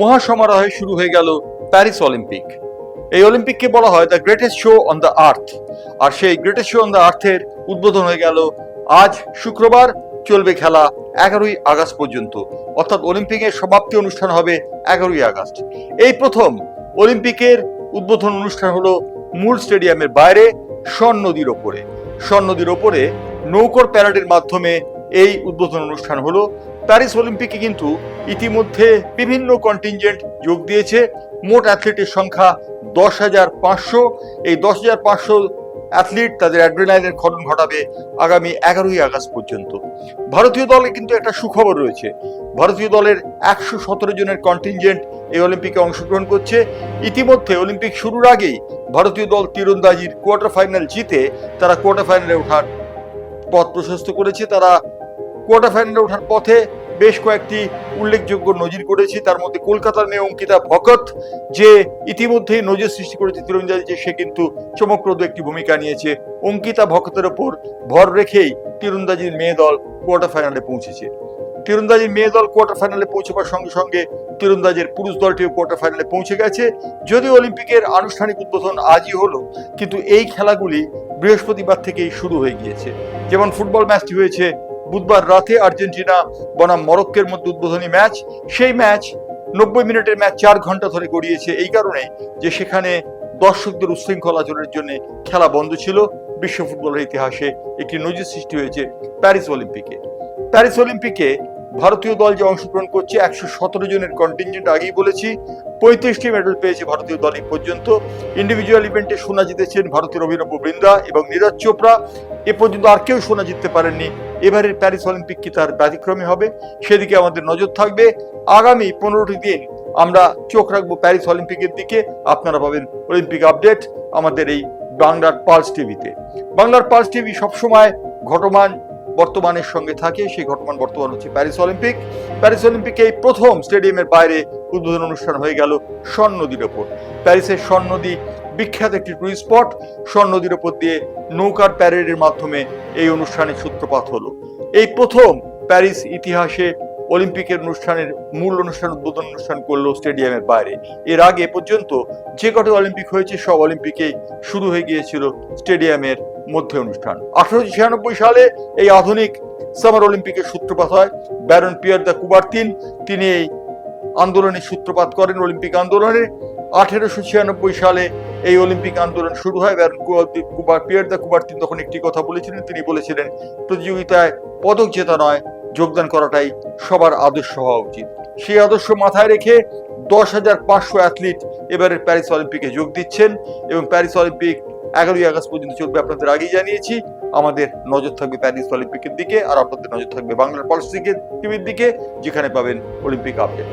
মহাসমারোহে শুরু হয়ে গেল প্যারিস অলিম্পিক। এই অলিম্পিককে বলা হয় the greatest show on the earth. আর সেই গ্রেটেস্ট শো অন দ্য আর্থের উদ্বোধন হয়ে গেল আজ শুক্রবার। চলবে খেলা এগারোই আগস্ট পর্যন্ত। অর্থাৎ অলিম্পিকের সমাপ্তি অনুষ্ঠান হবে এগারোই আগস্ট। এই প্রথম অলিম্পিকের উদ্বোধন অনুষ্ঠান হলো মূল স্টেডিয়ামের বাইরে শন নদীর ওপরে। শন নদীর ওপরে নৌকর প্যারেডের মাধ্যমে এই উদ্বোধন অনুষ্ঠান হলো। প্যারিস অলিম্পিকে কিন্তু ইতিমধ্যে বিভিন্ন কন্টিনজেন্ট যোগ দিয়েছে। মোট অ্যাথলিটের সংখ্যা দশ হাজার পাঁচশো। এই দশ হাজার পাঁচশো অ্যাথলিট তাদের অ্যাড্রেনাইনের খনন ঘটাবে আগামী এগারোই আগস্ট পর্যন্ত। ভারতীয় দলে কিন্তু একটা সুখবর রয়েছে। ভারতীয় দলের একশো সতেরো জনের কন্টিনজেন্ট এই অলিম্পিকে অংশগ্রহণ করছে। ইতিমধ্যে অলিম্পিক শুরুর আগেই ভারতীয় দল তীরন্দাজির কোয়ার্টার ফাইনাল জিতে তারা কোয়ার্টার ফাইনালে ওঠার পথ প্রশস্ত করেছে। তারা কোয়ার্টার ফাইনালে ওঠার পথে বেশ কয়েকটি উল্লেখযোগ্য নজির করেছে। তার মধ্যে কলকাতার মেয়ে অঙ্কিতা ভকত, যে ইতিমধ্যেই নজির সৃষ্টি করেছে তীরন্দাজি, যে সে কিন্তু চমকপ্রদ একটি ভূমিকা নিয়েছে। অঙ্কিতা ভকতের ওপর ভর রেখেই তীরন্দাজির মেয়ে দল কোয়ার্টার ফাইনালে পৌঁছেছে। তীরন্দাজির মেয়ে দল কোয়ার্টার ফাইনালে পৌঁছবার সঙ্গে সঙ্গে তীরন্দাজের পুরুষ দলটিও কোয়ার্টার ফাইনালে পৌঁছে গেছে। যদিও অলিম্পিকের আনুষ্ঠানিক উদ্বোধন আজই হলো, কিন্তু এই খেলাগুলি বৃহস্পতিবার থেকেই শুরু হয়ে গিয়েছে। যেমন ফুটবল ম্যাচটি হয়েছে বুধবার রাতে আর্জেন্টিনা বনাম মরক্কের মধ্যে উদ্বোধনী ম্যাচ। সেই ম্যাচ নব্বই মিনিটের ম্যাচ চার ঘণ্টা ধরে গড়িয়েছে। এই কারণে যে সেখানে দর্শকদের উচ্ছৃঙ্খল আচরণের জন্য খেলা বন্ধ ছিল, বিশ্ব ফুটবলের ইতিহাসে একটি নজির সৃষ্টি হয়েছে প্যারিস অলিম্পিকে। প্যারিস অলিম্পিকে ভারতীয় দল যে অংশগ্রহণ করছে, একশো সতেরো জনের কন্টিনজেন্ট আগেই বলেছি, পঁয়ত্রিশটি মেডেল পেয়েছে ভারতীয় দল এই পর্যন্ত। ইন্ডিভিজুয়াল ইভেন্টে সোনা জিতেছেন ভারতের অভিনব বৃন্দা এবং নীরজ চোপড়া। এ পর্যন্ত আর কেউ সোনা জিততে পারেননি এবারের প্যারিস অলিম্পিক কি তার ব্যতিক্রমী হবে, সেদিকে আমাদের নজর থাকবে। আগামী পনেরোটি দিন আমরা চোখ রাখব প্যারিস অলিম্পিকের দিকে। আপনারা পাবেন অলিম্পিক আপডেট আমাদের এই বাংলার পালস টিভিতে। বাংলার পালস টিভি সবসময় ঘটমান বর্তমানের সঙ্গে থাকে, সেই ঘটমান বর্তমান হচ্ছে প্যারিস অলিম্পিক। প্যারিস অলিম্পিকে এই প্রথম স্টেডিয়ামের বাইরে উদ্বোধন অনুষ্ঠান হয়ে গেল স্বর্ণ নদীর ওপর প্যারিসের স্বর্ণ নদী বিখ্যাত একটি টুরিস্ট স্পট স্বর্ণ নদীর ওপর দিয়ে নৌকার প্যারেডের মাধ্যমে এই অনুষ্ঠানের সূত্রপাত হলো। এই প্রথম প্যারিস ইতিহাসে অলিম্পিকের অনুষ্ঠানের মূল অনুষ্ঠান, উদ্বোধন অনুষ্ঠান করল স্টেডিয়ামের বাইরে। এর আগে পর্যন্ত যে কটি অলিম্পিক হয়েছে, সব অলিম্পিকেই শুরু হয়ে গিয়েছিল স্টেডিয়ামের মধ্যে অনুষ্ঠান। আঠারোশো ছিয়ানব্বই সালে এই আধুনিক সামার অলিম্পিকের সূত্রপাত হয়। ব্যারন পিয়ার দ্য কুবার্তিন, তিনি এই আন্দোলনের সূত্রপাত করেন অলিম্পিক আন্দোলনে। আঠেরোশো ছিয়ানব্বই সালে এই অলিম্পিক আন্দোলন শুরু হয় ব্যারন কুবার পিয়ার দ্য কুবার্তিন তখন একটি কথা বলেছিলেন। তিনি বলেছিলেন, প্রতিযোগিতায় পদক জেতা নয়, যোগদান করাটাই সবার আদর্শ হওয়া উচিত। সেই আদর্শ মাথায় রেখে দশ হাজার পাঁচশো অ্যাথলিট এবারের প্যারিস অলিম্পিকে যোগ দিচ্ছেন এবং প্যারিস অলিম্পিক এগারোই আগস্ট পর্যন্ত চলবে আপনাদের আগেই জানিয়েছি। আমাদের নজর থাকবে প্যারিস অলিম্পিকের দিকে আর আপনাদের নজর থাকবে বাংলার পালস টিভির দিকে, যেখানে পাবেন অলিম্পিক আপডেট।